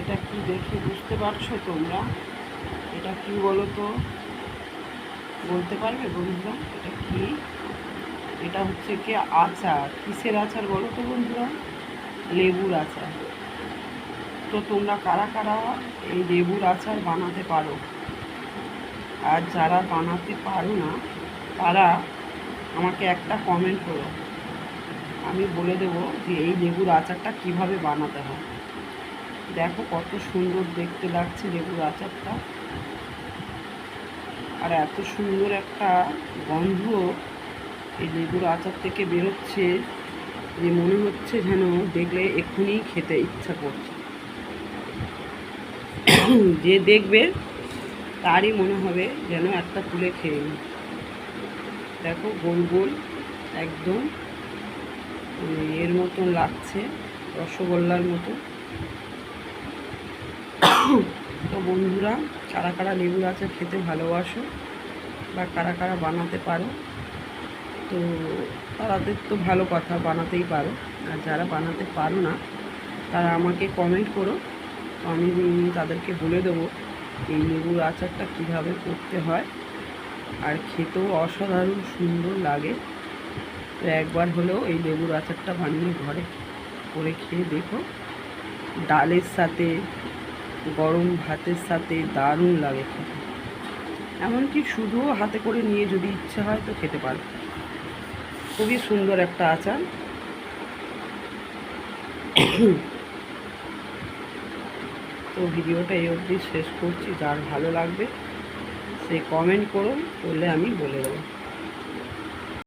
এটা কি দেখে বুঝতে পারছ তোমরা? এটা কি বলো তো বলতে পারবে বন্ধুরা? এটা কি? এটা হচ্ছে কি আচার। কিসের আচার বলো তো বন্ধুরা? লেবুর আচার। তো তোমরা কারা কারা এই লেবুর আচার বানাতে পারো? আর যারা বানাতে পারো না, তারা আমাকে একটা কমেন্ট করো। আমি বলে দেবো যে এই লেবুর আচারটা কীভাবে বানাতে হয়। দেখো কত সুন্দর দেখতে লাগছে লেবুর আচারটা। আর এত সুন্দর একটা গন্ধ এই লেবুর আচার থেকে বেরোচ্ছে যে মনে হচ্ছে যেন দেখলে এক্ষুনি খেতে ইচ্ছা করছে। যে দেখবে তারই মনে হবে যেন একটা তুলে খেয়ে নি দেখো গোল গোল একদম, এর মতন লাগছে, রসগোল্লার মতো। তো বন্ধুরা, কারা কারা লেবুর আচার খেতে ভালোবাসো বা কারা কারা বানাতে পারো, তো তাদের তো ভালো কথা, বানাতেই পারো। আর যারা বানাতে পারো না, তারা আমাকে কমেন্ট করো। আমি তাদেরকে বলে দেবো এই লেবুর আচারটা কীভাবে করতে হয়। আর খেতেও অসাধারণ সুন্দর লাগে। তো একবার হলেও এই লেবুর আচারটা বানিয়ে ঘরে করে খেয়ে দেখো। ডালের সাথে গরম ভাতের সাথে দারুণ লাগে খেতে। এমনকি শুধুও হাতে করে নিয়ে যদি ইচ্ছা হয় তো খেতে পারো। খুবই সুন্দর একটা আচার। তো ভিডিওটা এই অবধি শেষ করছি। যার ভালো লাগবে সে কমেন্ট করুন করলে আমি বলে দেবো।